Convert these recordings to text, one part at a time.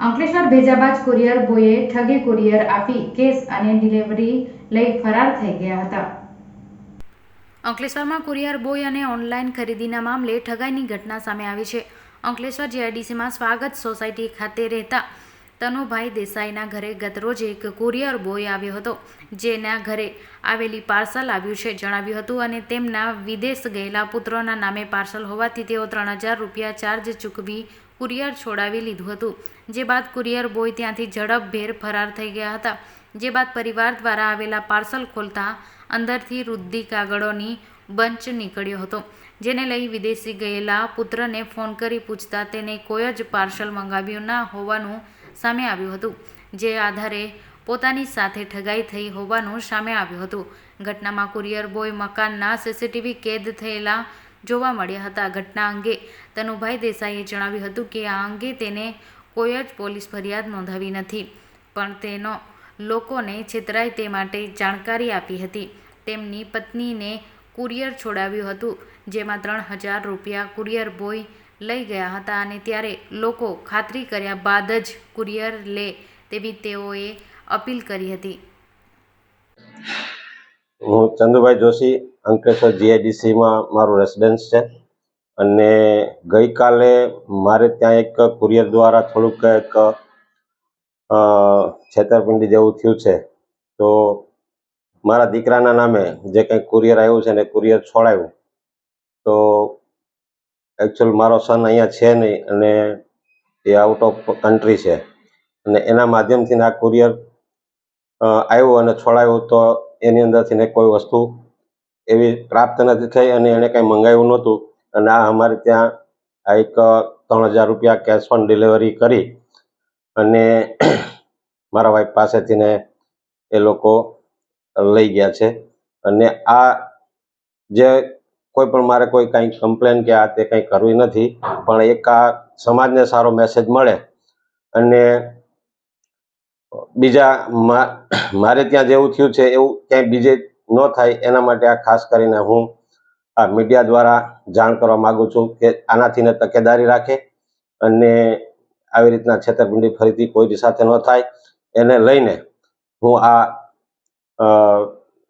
અંકલેશ્વર ભેજાબાજ કુરિયર બોયે ઠગી કુરિયર આપી કેસ અને ડિલિવરી લઈ ફરાર થઈ ગયા હતા. અંકલેશ્વરમાં કુરિયર બોય અને ઓનલાઈન ખરીદીના મામલે ઠગાઈની ઘટના સામે આવી છે. અંકલેશ્વર જીઆઈડીસીમાં સ્વાગત સોસાયટી ખાતે રહેતા તનુભાઈ દેસાઈના ઘરે ગતરોજ એક કુરિયર બોય આવ્યો હતો, જેના ઘરે આવેલી પાર્સલ આવ્યું છે જણાવ્યું હતું અને તેમના વિદેશ ગયેલા પુત્રોના નામે પાર્સલ હોવાથી તેઓ ત્રણ હજાર રૂપિયા ચાર્જ ચૂકવી કુરિયર છોડાવી લીધું હતું, જે બાદ કુરિયર બોય ત્યાંથી ઝડપભેર ફરાર થઈ ગયા હતા, જે બાદ પરિવાર દ્વારા આવેલા પાર્સલ ખોલતા અંદરથી રુદ્દી કાગળોની બંચ નીકળ્યો હતો, જેને લઈ વિદેશી ગયેલા પુત્રને ફોન કરી પૂછતા તેને કોઈ જ પાર્સલ મંગાવ્યું ના હોવાનું સામે આવ્યું હતું, જે આધારે પોતાની સાથે ઠગાઈ થઈ હોવાનું સામે આવ્યું હતું. ઘટનામાં કુરિયર બોય મકાનના સીસીટીવી કેદ થયેલા જોવા મળ્યા હતા. ઘટના અંગે તનુભાઈ દેસાઈએ જણાવ્યું હતું કે આ અંગે તેને કોઈ જ પોલીસ ફરિયાદ નોંધાવી નથી, પણ તેનો લોકોને છેતરાય તે માટે જાણકારી આપી હતી. તેમની પત્નીને કુરિયર છોડાવ્યું હતું, જેમાં ત્રણ હજાર રૂપિયા કુરિયર બોય લઈ ગયા હતા અને ત્યારે લોકો ખાતરી કર્યા બાદ જ કુરિયર લે તેવી તેઓએ અપીલ કરી હતી. હું ચંદુભાઈ જોશી, અંકલેશ્વર જીઆઈડીસીમાં મારું રેસિડન્સ છે અને ગઈકાલે મારે ત્યાં એક કુરિયર દ્વારા થોડુંક એક છેતરપિંડી જેવું થયું છે. તો મારા દીકરાના નામે જે કંઈ કુરિયર આવ્યું છે ને કુરિયર છોડાયું. તો એકચ્યુઅલ મારો સન અહીંયા છે નહીં અને એ આઉટ ઓફ કન્ટ્રી છે. અને એના માધ્યમથી આ કુરિયર આવ્યું અને છોડાયું તો એની અંદરથી ને કોઈ વસ્તુ એવી પ્રાપ્ત નથી થઈ અને એણે કંઈ મંગાવ્યું નહોતું. અને આ અમારે ત્યાં આ એક ત્રણ હજાર રૂપિયા કેશ ઓન ડિલિવરી કરી અને મારા વાઈફ પાસેથી ને એ લોકો લઈ ગયા છે. અને આ જે કોઈ પણ મારે કોઈ કાંઈ કમ્પ્લેન કે આ તે કંઈ કરવી નથી, પણ એક આ સમાજને સારો મેસેજ મળે. અને બીજા મારે ત્યાં જેવું થયું છે, એવું ક્યાંય બીજે ન થાય, એના માટે આ ખાસ કરીને હું આ મીડિયા દ્વારા જાણ કરવા માગું છું કે આનાથી ને તકેદારી રાખે અને આવી રીતના છેતરપિંડી ફરીથી કોઈ સાથે ન થાય, એને લઈને હું આ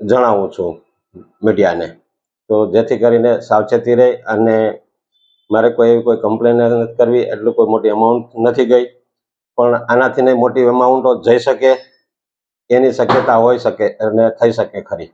જણાવું છું મીડિયાને તો જેથી કરીને સાવચેતી રહે અને મારે કોઈ એવી કોઈ કમ્પ્લેન નથી કરવી, એટલું કોઈ મોટી અમાઉન્ટ નથી ગઈ. પણ આનાથી મોટી અમાઉન્ટો જઈ શકે, એની શક્યતા હોઈ શકે અને થઈ શકે ખરી.